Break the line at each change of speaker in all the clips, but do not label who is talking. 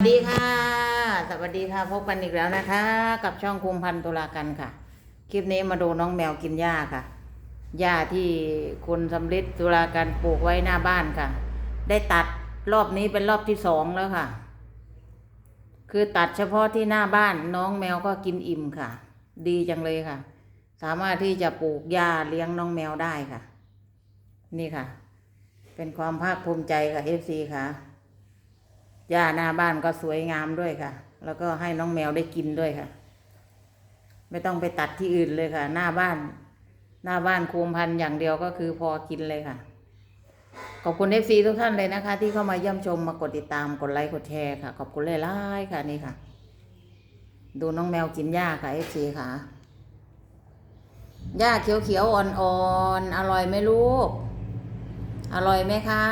สวัสดีค่ะ สวัสดีค่ะ พบกันอีกแล้วนะคะ กับช่องคุมพันธุ์ตุลากันค่ะ คลิปนี้มาดูน้องแมวกินหญ้าค่ะ หญ้าที่คุณสำลิดตุลากันปลูกไว้หน้าบ้านค่ะ ได้ตัดรอบนี้เป็นรอบที่สองแล้วค่ะ คือตัดเฉพาะที่หน้าบ้านน้องแมวก็กินอิ่มค่ะ ดีจังเลยค่ะ สามารถที่จะปลูกหญ้าเลี้ยงน้องแมวได้ค่ะ นี่ค่ะ เป็นความภาคภูมิใจค่ะเอฟซีค่ะ หญ้าหน้าบ้านก็สวยงามด้วยค่ะ แล้วก็ให้น้องแมวได้กินด้วยค่ะ ไม่ต้องไปตัดที่อื่นเลยค่ะ หน้าบ้าน หน้าบ้านโคมพันธุ์อย่างเดียวก็คือพอกินเลยค่ะ ขอบคุณเอฟซีทุกท่านเลยนะคะ ที่เข้ามาเยี่ยมชมมากดติดตามกดไลค์กดแชร์ค่ะ ขอบคุณเลยล่าค่ะนี่ค่ะ ดูน้องแมวกินหญ้าค่ะเอฟซีค่ะหญ้าเขียวๆอ่อนๆอร่อยไหมลูก อร่อยไหมคะ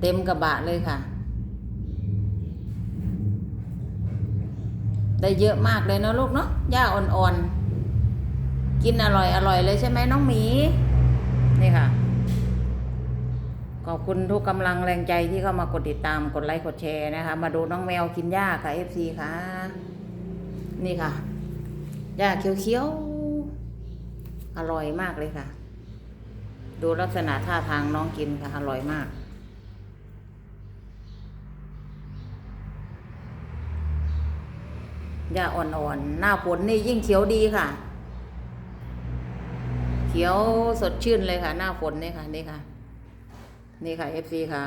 เต็มกระบะเลยค่ะ ได้เยอะมากเลยเนาะลูกเนาะหญ้าอ่อนๆ กินอร่อยอร่อยเลยใช่ไหมน้องหมี นี่ค่ะ ขอบคุณทุกกำลังแรงใจที่เข้ามากดติดตามกดไลค์กดแชร์นะคะ มาดูน้องแมวกินหญ้าค่ะ FC ค่ะ นี่ค่ะหญ้าเขียวๆ อร่อยมากเลยค่ะ ดูลักษณะท่าทางน้องกินค่ะ อร่อยมาก หญ้าอ่อนๆ หน้าฝนนี่ยิ่งเขียวดีค่ะ เขียวสดชื่นเลยค่ะ หน้าฝนนี่ค่ะ นี่ค่ะ นี่ค่ะ FC ค่ะ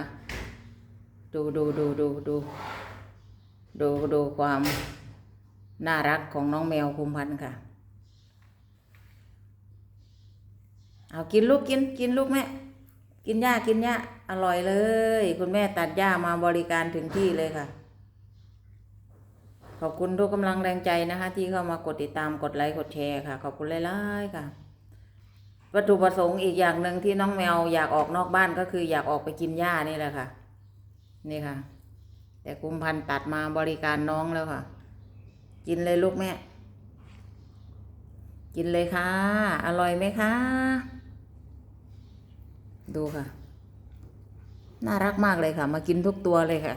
ดูดูดูดูดูดูดูความน่ารักของน้องแมวคุมพันธ์ค่ะ เอากินลูกกินกินลูกแม่ กินหญ้ากินหญ้าอร่อยเลย คุณแม่ตัดหญ้ามาบริการถึงที่เลยค่ะ ขอบคุณทุกกำลังแรงใจนะคะ ที่เข้ามากดติดตามกดไลค์กดแชร์ค่ะ ขอบคุณหลายๆค่ะ วัตถุประสงค์อีกอย่างหนึ่งที่น้องแมวอยากออกนอกบ้านก็คืออยากออกไปกินหญ้านี่แหละค่ะ นี่ค่ะ แต่กุมพันตัดมาบริการน้องแล้วค่ะ กินเลยลูกแม่ กินเลยค่ะ อร่อยไหมคะ ดูค่ะ น่ารักมากเลยค่ะ มากินทุกตัวเลยค่ะ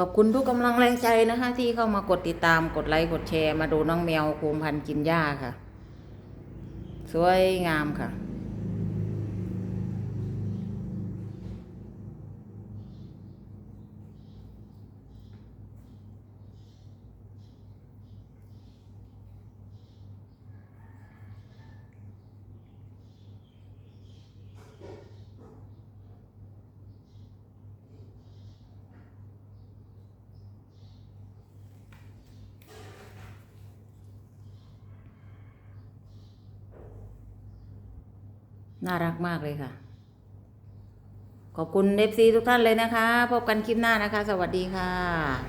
ขอบคุณทุกกำลังแรงใจนะคะ ที่เข้ามากดติดตามกดไลค์กดแชร์ มาดูน้องแมวโคมพันธ์กินหญ้าค่ะ สวยงามค่ะ น่ารักมากเลยค่ะ ขอบคุณเอฟซีทุกท่านเลยนะคะ พบกันคลิปหน้านะคะ สวัสดีค่ะ